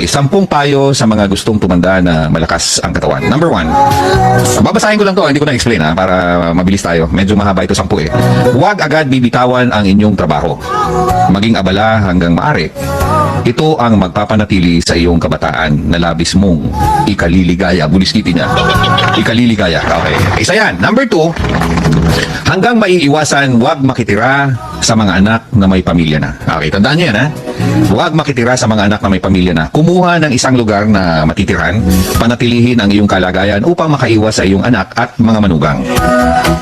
Okay, sampung payo sa mga gustong tumanda na malakas ang katawan. Number one, babasahin ko lang to, hindi ko na-explain ha, para mabilis tayo. Medyo mahaba ito sampu eh. Huwag agad bibitawan ang inyong trabaho. Maging abala hanggang maaari. Ito ang magpapanatili sa iyong kabataan na labis mong ikaliligaya. Buliskiti niya. Ikaliligaya. Okay. Isa yan. Number two, hanggang maiiwasan, huwag makitira sa mga anak na may pamilya na. Okay, tandaan niyo yan ha. Huwag makitira sa mga anak na may pamilya na. Kumuha ng isang lugar na matitiran, panatilihin ang iyong kalagayan upang makaiwas sa iyong anak at mga manugang.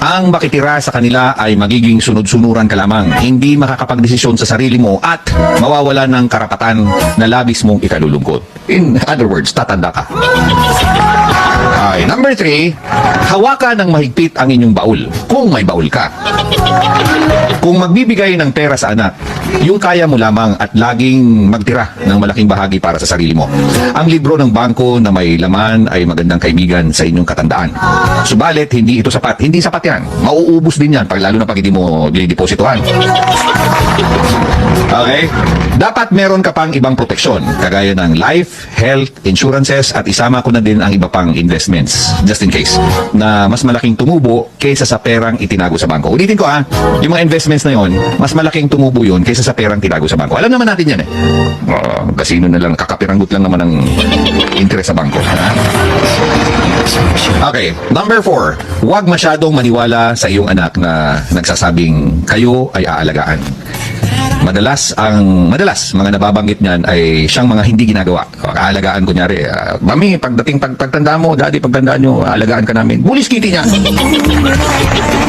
Ang makitira sa kanila ay magiging sunod-sunuran ka lamang, hindi makakapagdesisyon sa sarili mo at mawawala ng karapatan na labis mong ikalulungkot. In other words, tatanda ka. Okay, number three, hawakan ng mahigpit ang inyong baul kung may baul ka. Kung magbibigay ng pera sa anak, yung kaya mo lamang at laging magtira ng malaking bahagi para sa sarili mo. Ang libro ng bangko na may laman ay magandang kaibigan sa inyong katandaan. Subalit, hindi ito sapat. Hindi sapat yan. Mauubos din yan pag lalo na pag hindi mo dinidepositohan. Okay? Dapat meron ka pang ibang proteksyon, kagaya ng life, health, insurances, at isama ko na din ang iba pang investments, just in case, na mas malaking tumubo kaysa sa perang itinago sa bangko. Ulitin ko ah, yung mga investments na yon, mas malaking tumubo yun kaysa sa perang tinago sa bangko. Alam naman natin yan eh. Uh, kasino na lang, kakapiranggot lang naman ang interest sa bangko. Ha? Okay, number four, huwag masyadong maniwala sa iyong anak na nagsasabing kayo ay aalagaan. Madalas ang madalas mga nababanggit niyan ay siyang mga hindi ginagawa. O, Kaalagaan kunyari, ah, mami pagdating pag pagtanda mo, daddy pagtanda nyo, aalagaan ka namin. Bulis kitty niya.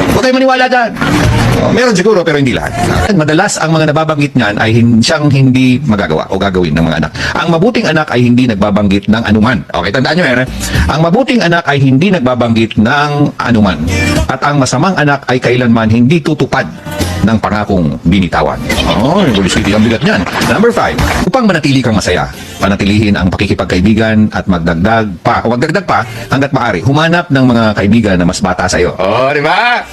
Huwag kayo maniwala dyan. O, meron siguro pero hindi lahat. At Madalas ang mga nababanggit niyan ay hin- siyang hindi magagawa o gagawin ng mga anak. Ang mabuting anak ay hindi nagbabanggit ng anuman. Okay, tandaan nyo yan. eh. Ang mabuting anak ay hindi nagbabanggit ng anuman. At ang masamang anak ay kailanman hindi tutupad ng pangakong binitawan. Oh, bulisiti ang bigat niyan. Number five, upang manatili kang masaya, panatilihin ang pakikipagkaibigan at magdagdag pa, o magdagdag pa hanggat maaari. Humanap ng mga kaibigan na mas bata sa iyo. Oh, di ba?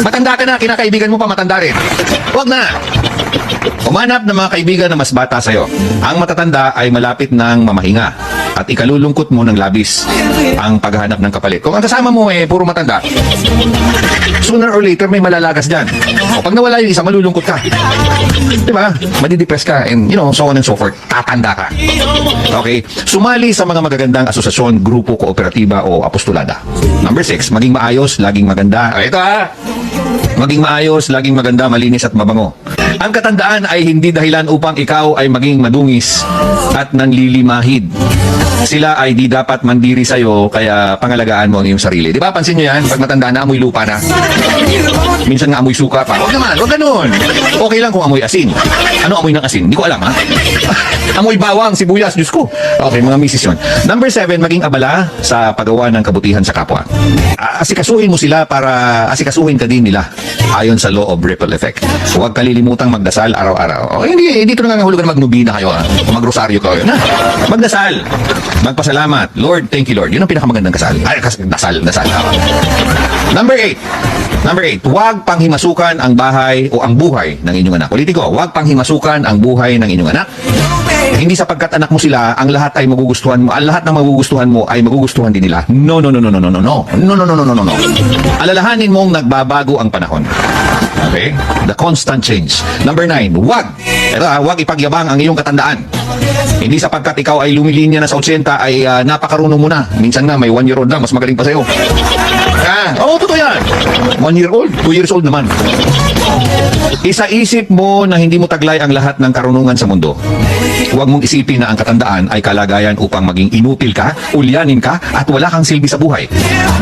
Matanda ka na, kinakaibigan mo pa matanda rin. Huwag na. Humanap ng mga kaibigan na mas bata sa iyo. Ang matatanda ay malapit ng mamahinga at ikalulungkot mo ng labis ang paghahanap ng kapalit. Kung ang kasama mo eh puro matanda, sooner or later may malalagas dyan. O pag nawala yung isa, malulungkot ka. Di ba? Madidepress ka and you know, so on and so forth. Tatanda ka. Okay? Sumali sa mga magagandang asosasyon, grupo, kooperatiba o apostolada. Number six, maging maayos, laging maganda. Ito ha! Maging maayos, laging maganda, malinis at mabango. Ang katandaan ay hindi dahilan upang ikaw ay maging madungis at nanlilimahid. Sila ay di dapat mandiri sa'yo, kaya pangalagaan mo ang iyong sarili. Di ba, pansin nyo yan? Pag matanda na, amoy lupa na. Minsan nga amoy suka pa. Huwag naman, huwag ganun. Okay lang kung amoy asin. Ano amoy ng asin? Hindi ko alam, ha? amoy bawang, sibuyas, Diyos ko. Okay, mga misis yun. Number seven, maging abala sa paggawa ng kabutihan sa kapwa. Ah, Asikasuhin mo sila para asikasuhin ka din nila ayon sa law of ripple effect. Huwag kalilimutang magdasal araw-araw. O, hindi, hindi ito nangangahulugan magnubina kayo, ha? Magrosaryo kayo. Na, magdasal. Magpasalamat. Lord, thank you, Lord. Yun ang pinakamagandang kasal. Ay, kas- dasal, dasal. Number eight. Number eight, huwag panghimasukan ang bahay o ang buhay ng inyong anak. Ulitin ko, huwag panghimasukan ang buhay ng inyong anak. Hindi sapagkat anak mo sila, ang lahat ay magugustuhan mo. Ang lahat ng magugustuhan mo ay magugustuhan din nila. No, no, no, no, no, no, no, no. No, no, no, no, no, no, no. Alalahanin mong nagbabago ang panahon. Okay? The constant change. Number nine, huwag. Ito ha, huwag ipagyabang ang iyong katandaan. Hindi sapagkat ikaw ay lumilinya na sa 80 ay ah, napakarunong mo na. Minsan nga may one year old lang, mas magaling pa sa'yo. Ah, oo, totoo yan. One year old, two years old naman. Isa-isip mo na hindi mo taglay ang lahat ng karunungan sa mundo. Huwag mong isipin na ang katandaan ay kalagayan upang maging inutil ka, ulyanin ka, at wala kang silbi sa buhay.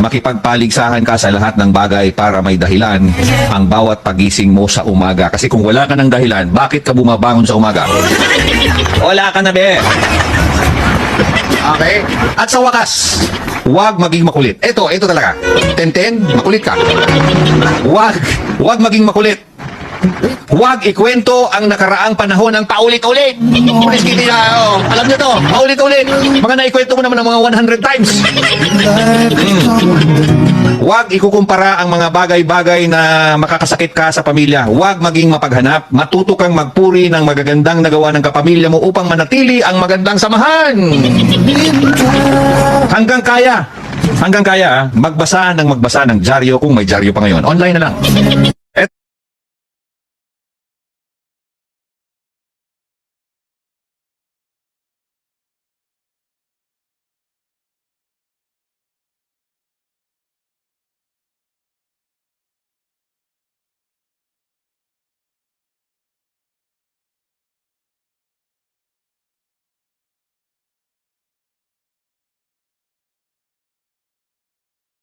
Makipagpaligsahan ka sa lahat ng bagay para may dahilan ang bawat pagising mo sa umaga. Kasi kung wala ka ng dahilan, bakit ka bumabangon sa umaga? Wala ka na, be. Okay? At sa wakas, huwag maging makulit. Ito, ito talaga. Tenten, makulit ka. Huwag, huwag maging makulit. Huwag ikwento ang nakaraang panahon ng paulit-ulit. Police Kitty na, oh, alam niyo to, paulit-ulit. Mga naikwento mo naman ng mga 100 times. Huwag ikukumpara ang mga bagay-bagay na makakasakit ka sa pamilya. Huwag maging mapaghanap. Matuto kang magpuri ng magagandang nagawa ng kapamilya mo upang manatili ang magandang samahan. Hanggang kaya. Hanggang kaya, magbasa ng magbasa ng dyaryo kung may dyaryo pa ngayon. Online na lang.